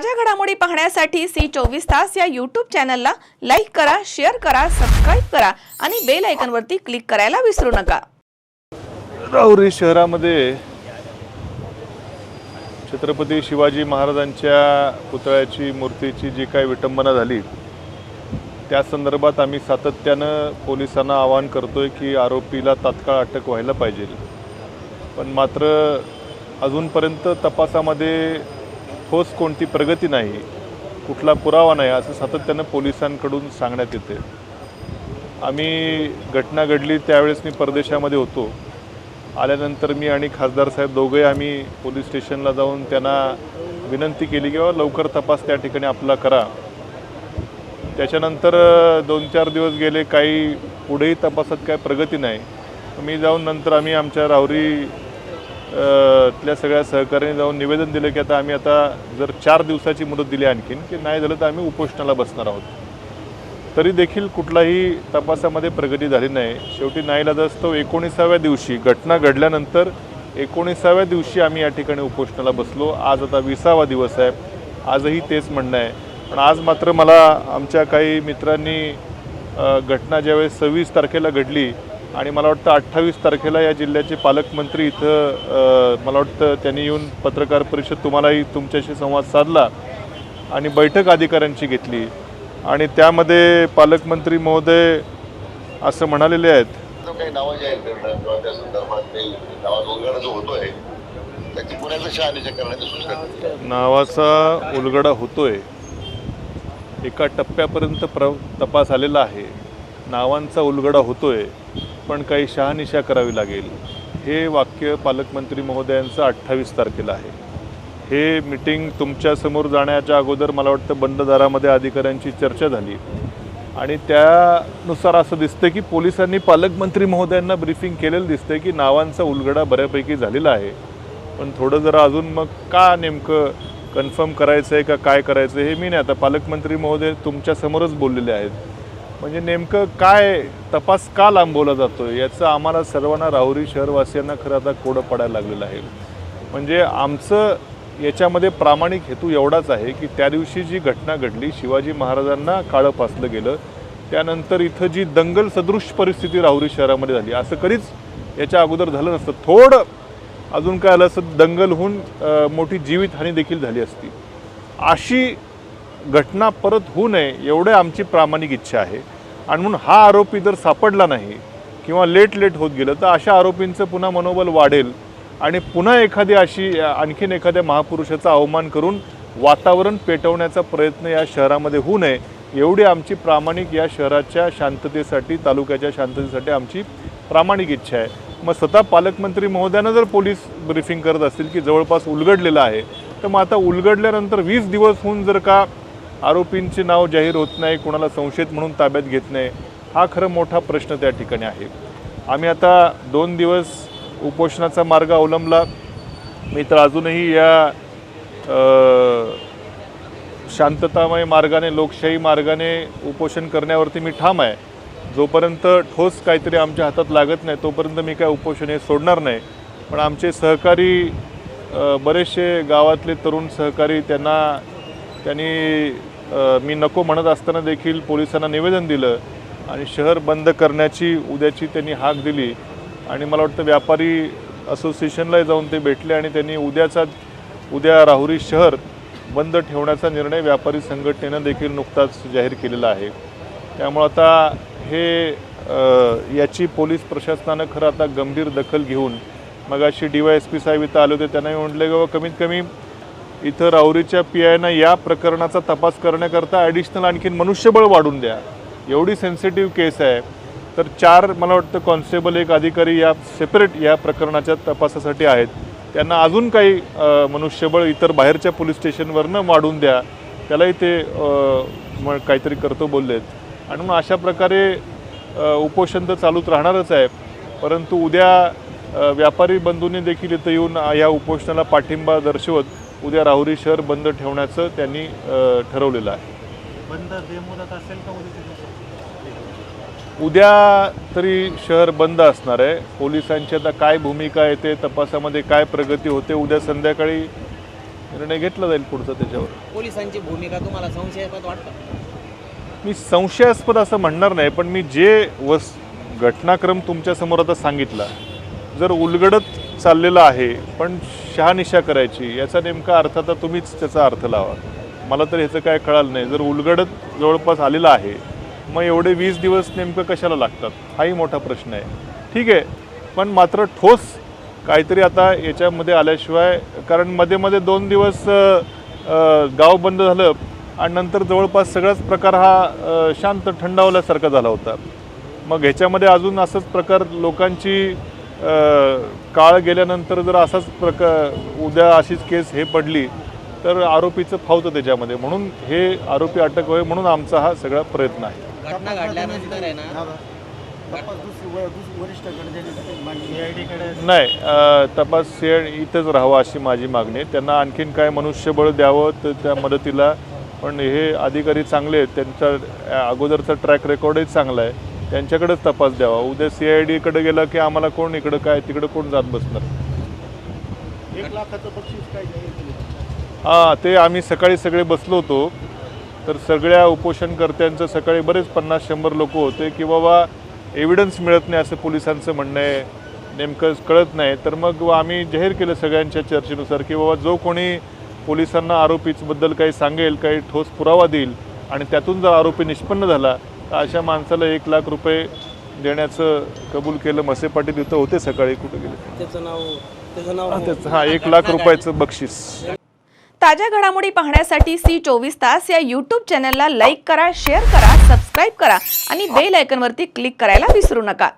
ताज्या घडामोडी पाहण्यासाठी सी चोवीस तास या यूट्यूब चॅनलला लाईक करा शेअर करा सबस्क्राईब करा आणि बेल आयकनवरती क्लिक करायला विसरू नका. राहुरी शहरामध्ये छत्रपती शिवाजी महाराजांच्या पुतळ्याची मूर्तीची जी काही विटंबना झाली त्या संदर्भात आम्ही सातत्यानं पोलिसांना आवाहन करतोय की आरोपीला तात्काळ अटक व्हायला पाहिजे. पण मात्र अजूनपर्यंत तपासामध्ये ठोस कोणती प्रगती नाही कुठला पुरावा नाही असं सातत्यानं पोलिसांकडून सांगण्यात येते. आम्ही घटना घडली त्यावेळेस मी परदेशामध्ये होतो. आल्यानंतर मी आणि खासदार साहेब दोघे आम्ही पोलीस स्टेशनला जाऊन त्यांना विनंती केली किंवा लवकर तपास त्या ठिकाणी आपला करा. त्याच्यानंतर दोन चार दिवस गेले काही पुढेही तपासात काय प्रगती नाही. मी जाऊन नंतर आम्ही आमच्या राहुरी तल्या सगळ्या सहकार्याने जाऊन निवेदन दिलं की आता आम्ही आता जर चार दिवसाची मुदत दिली आणखीन की नाही झालं तर आम्ही उपोषणाला बसणार आहोत. तरी देखील कुठलाही तपासामध्ये प्रगती झाली नाही. शेवटी नाईलाजास्तव एकोणीसाव्या दिवशी घटना घडल्यानंतर एकोणीसाव्या दिवशी आम्ही या ठिकाणी उपोषणाला बसलो. आज आता विसावा दिवस आहे. आजही तेच म्हणणं आहे. पण आज मात्र मला आमच्या काही मित्रांनी घटना ज्यावेळेस सव्वीस तारखेला घडली आणि मला वाटतं अठ्ठावीस तारखेला या जिल्ह्याचे पालकमंत्री इथं मला वाटतं त्यांनी येऊन पत्रकार परिषद तुम्हालाही तुमच्याशी संवाद साधला आणि बैठक अधिकाऱ्यांची घेतली. आणि त्यामध्ये पालकमंत्री महोदय असं म्हणालेले आहेत. जो काही नावं जाहीर करणं किंवा त्या संदर्भात काही नावाचा उल्गडा जो होतोय त्याची पुण्याचं शहानिशा करण्याची सूचना केली. नावाचा उलगडा होतोय. एका टप्प्यापर्यंत प्र तपास आलेला आहे. नावांचा उलगडा होतोय. पण काही शहानिशा करावी लागेल. हे वाक्य पालकमंत्री महोदयांचं अठ्ठावीस तारखेला आहे. हे मिटिंग तुमच्यासमोर जाण्याच्या अगोदर मला वाटतं बंद दारामध्ये अधिकाऱ्यांची चर्चा झाली. आणि त्यानुसार असं दिसतं की पोलिसांनी पालकमंत्री महोदयांना ब्रीफिंग केलेलं दिसतं की नावांचा उलगडा बऱ्यापैकी झालेला आहे. पण थोडं जरा अजून मग का नेमकं कन्फर्म करायचं आहे का काय करायचं आहे हे मी नाही. आता पालकमंत्री महोदय तुमच्यासमोरच बोललेले आहेत. म्हणजे नेमकं काय तपास का लांबवला जातो याचं आम्हाला सर्वांना राहुरी शहरवासियांना खरं आता कोडं पडायला लागलेलं आहे. म्हणजे आमचं याच्यामध्ये प्रामाणिक हेतू एवढाच आहे की त्या दिवशी जी घटना घडली शिवाजी महाराजांना काळं पासलं गेलं. त्यानंतर इथं जी दंगल सदृश परिस्थिती राहुरी शहरामध्ये झाली असं कधीच याच्या अगोदर झालं नसतं. थोडं अजून काय आलं असं दंगलहून मोठी जीवितहानी देखील झाली असती. अशी घटना परत होऊ नये एवढे आमची प्रामाणिक इच्छा आहे. आणि म्हणून हा आरोपी जर सापडला नाही किंवा लेट लेट होत गेलं तर अशा आरोपींचं पुन्हा मनोबल वाढेल आणि पुन्हा एखादी अशी आणखीन एखाद्या महापुरुषाचा अवमान करून वातावरण पेटवण्याचा प्रयत्न या शहरामध्ये होऊ नये एवढी आमची प्रामाणिक या शहराच्या शांततेसाठी तालुक्याच्या शांततेसाठी आमची प्रामाणिक इच्छा आहे. मग स्वतः पालकमंत्री महोदयानं जर पोलीस ब्रिफिंग करत असतील की जवळपास उलगडलेलं आहे तर मग आता उलगडल्यानंतर वीस दिवस होऊन जर का आरोपींचे नाव जाहीर होत नाही कुणाला संशयित म्हणून ताब्यात घेत नाही हा खरं मोठा प्रश्न त्या ठिकाणी आहे. आम्ही आता दोन दिवस उपोषणाचा मार्ग अवलंबला. मी तर अजूनही या शांततामय मार्गाने लोकशाही मार्गाने उपोषण करण्यावरती मी ठाम आहे. जोपर्यंत ठोस काहीतरी आमच्या हातात लागत नाही तोपर्यंत मी काय उपोषण हे सोडणार नाही. पण आमचे सहकारी बरेचसे गावातले तरुण सहकारी त्यांना त्यांनी मी नको म्हणत असताना देखील पोलिसांना निवेदन दिलं आणि शहर बंद करण्याची उद्याची त्यांनी हाक दिली. आणि मला वाटतं व्यापारी असोसिएशनला जाऊन ते भेटले आणि त्यांनी उद्याचा उद्या राहुरी शहर बंद ठेवण्याचा निर्णय व्यापारी संघटनेनं देखील नुकताच जाहीर केलेला आहे. त्यामुळं आता हे याची पोलीस प्रशासनानं खरं आता गंभीर दखल घेऊन मग अशी डी वाय एस पी साहेब इथं आले होते त्यांना म्हटले म्हटलं की बाबा कमीत कमी इथं राऊरीच्या पी आयनं या प्रकरणाचा तपास करण्याकरता ॲडिशनल आणखीन मनुष्यबळ वाढून द्या. एवढी सेन्सिटिव्ह केस आहे. तर चार मला वाटतं कॉन्स्टेबल एक अधिकारी या सेपरेट या प्रकरणाच्या तपासासाठी आहेत. त्यांना अजून काही मनुष्यबळ इतर बाहेरच्या पोलीस स्टेशनवरनं वाढून द्या. त्यालाही ते मग काहीतरी करतो बोललेत. आणि मग अशा प्रकारे उपोषण तर चालूच राहणारच आहे. परंतु उद्या व्यापारी बंधूंनी देखील इथं येऊन या उपोषणाला पाठिंबा दर्शवत उद्या राहुरी शहर बंद ठेवण्याचं त्यांनी ठरवलेलं आहे. बंद बेमुदत असेल का दिवशी उद्या तरी शहर बंद असणार आहे. पोलिसांची आता काय भूमिका येते तपासामध्ये काय प्रगती होते उद्या संध्याकाळी निर्णय घेतला जाईल पुढचा त्याच्यावर. पोलिसांची भूमिका तुम्हाला संशयास्पद वाटतं? मी संशयास्पद असं म्हणणार नाही पण मी जे वस घटनाक्रम तुमच्यासमोर आता सांगितला जर उलगडत चाललेला आहे पण शहानिशा करायची याचा नेमका अर्थ आता तुम्हीच त्याचा अर्थ लावा. मला तर ह्याचं काय कळालं नाही. जर उलगडत जवळपास आलेला आहे मग एवढे वीस दिवस नेमकं कशाला लागतात? हाही मोठा प्रश्न आहे. ठीक आहे पण मात्र ठोस काहीतरी आता याच्यामध्ये आल्याशिवाय कारण मध्ये मध्ये दोन दिवस गाव बंद झालं आणि नंतर जवळपास सगळाच प्रकार हा शांत थंडावल्यासारखा झाला होता. मग ह्याच्यामध्ये अजून असंच प्रकार लोकांची काळ गेल्यानंतर जर असाच प्रकार उद्या अशीच केस हे पडली तर आरोपीचं फावतं त्याच्यामध्ये. म्हणून हे आरोपी अटक व्हावे म्हणून आमचा हा सगळा प्रयत्न आहे. घटना घडल्यानंतर आहे ना? सीआयडीकडे नाही तपास सेड इथंच राहावा अशी माझी मागणी आहे. त्यांना आणखीन काय मनुष्यबळ द्यावं तर त्या मदतीला पण हे अधिकारी चांगले आहेत. त्यांचा अगोदरचा ट्रॅक रेकॉर्डही चांगला आहे. त्यांच्याकडेच तपास द्यावा. उद्या सी आय डीकडे गेलं की आम्हाला कोण इकडं काय तिकडं कोण जात बसणार? एक लाखाचं बक्षीस काय जाहीर केलं? हां ते आम्ही सकाळी सगळे बसलो होतो. तर सगळ्या उपोषणकर्त्यांचं सकाळी बरेच पन्नास शंभर लोक होते की बाबा एव्हिडन्स मिळत नाही असं पोलिसांचं म्हणणं आहे. नेमकं कळत नाही. तर मग आम्ही जाहीर केलं सगळ्यांच्या चर्चेनुसार की बाबा जो कोणी पोलिसांना आरोपीबद्दल काही सांगेल काही ठोस पुरावा देईल आणि त्यातून जर आरोपी निष्पन्न झाला तर अशा माणसाला एक लाख रुपये देण्याचं कबूल केलं. मसे पाटील इथं होते सकाळी. कुठे गेले? त्याचं नाव त्याचं नाव हां, हां. एक लाख रुपयाचं बक्षीस. ताज्या घडामोडी पाहण्यासाठी सी चोवीस तास या यूट्यूब चॅनलला लाईक करा शेअर करा सबस्क्राईब करा आणि बेल आयकॉनवरती क्लिक करायला विसरू नका.